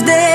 müjde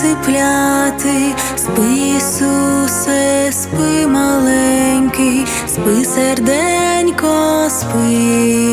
присипляти, спи, Ісусе, спи, маленький, спи, серденько, спи,